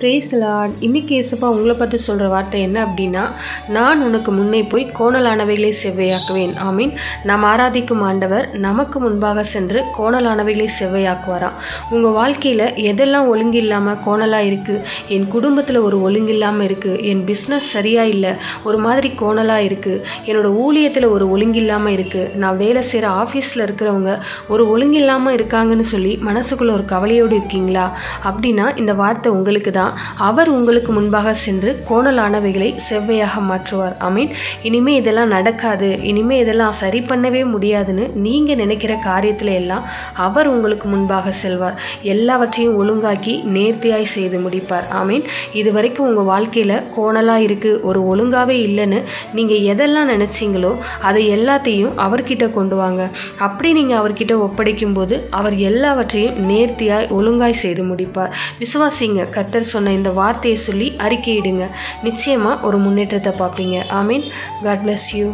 Brace Lord இன்னைக்கு ஏசப்பா உங்களை பற்றி சொல்கிற வார்த்தை என்ன அப்படின்னா நான் உனக்கு முன்னே போய் கோணலானவைகளை செவ்வையாக்குவேன். ஆமீன். நாம் ஆராதிக்கும் ஆண்டவர் நமக்கு முன்பாக சென்று கோணலானவைகளை செவ்வையாக்குவாராம். உங்கள் வாழ்க்கையில் எதெல்லாம் ஒழுங்கு இல்லாமல் கோணலாக இருக்குது என் குடும்பத்தில் ஒரு ஒழுங்கு இல்லாமல் இருக்குது என் பிஸ்னஸ் சரியாக இல்லை. ஒரு மாதிரி கோணலாக இருக்குது என்னோடய ஊழியத்தில் ஒரு ஒழுங்கு இல்லாமல் இருக்குது நான் வேலை செய்கிற ஆஃபீஸில் இருக்கிறவங்க ஒரு ஒழுங்கு இல்லாமல் இருக்காங்கன்னு சொல்லி மனசுக்குள்ளே ஒரு கவலையோடு இருக்கீங்களா? அப்படின்னா இந்த வார்த்தை உங்களுக்கு தான் அவர் உங்களுக்கு முன்பாக சென்று கோணலானவைகளை செவ்வையாக மாற்றுவார். ஐ மீன் இனிமே இதெல்லாம் நடக்காது. இனிமே இதெல்லாம் சரி பண்ணவே முடியாதுன்னு நீங்கள் நினைக்கிற காரியத்தில் எல்லாம் அவர் உங்களுக்கு முன்பாக செல்வார். எல்லாவற்றையும் ஒழுங்காக்கி நேர்த்தியாய் செய்து முடிப்பார். ஐ மீன் இது வரைக்கும் உங்கள் வாழ்க்கையில் கோணலாக இருக்குது ஒரு ஒழுங்காகவே இல்லைன்னு நீங்கள் எதெல்லாம் நினச்சிங்களோ அதை எல்லாத்தையும் அவர்கிட்ட கொண்டு வாங்க. அப்படி நீங்கள் அவர்கிட்ட ஒப்படைக்கும் போது அவர் எல்லாவற்றையும் நேர்த்தியாய் ஒழுங்காய் செய்து முடிப்பார். விசுவாசிங்க கத்தர் சொன்ன இந்த வார்த்தையை சொல்லி அறிக்கையிடுங்க. நிச்சயமாக ஒரு முன்னேற்றத்தை பார்ப்பீங்க. ஆமீன். God bless you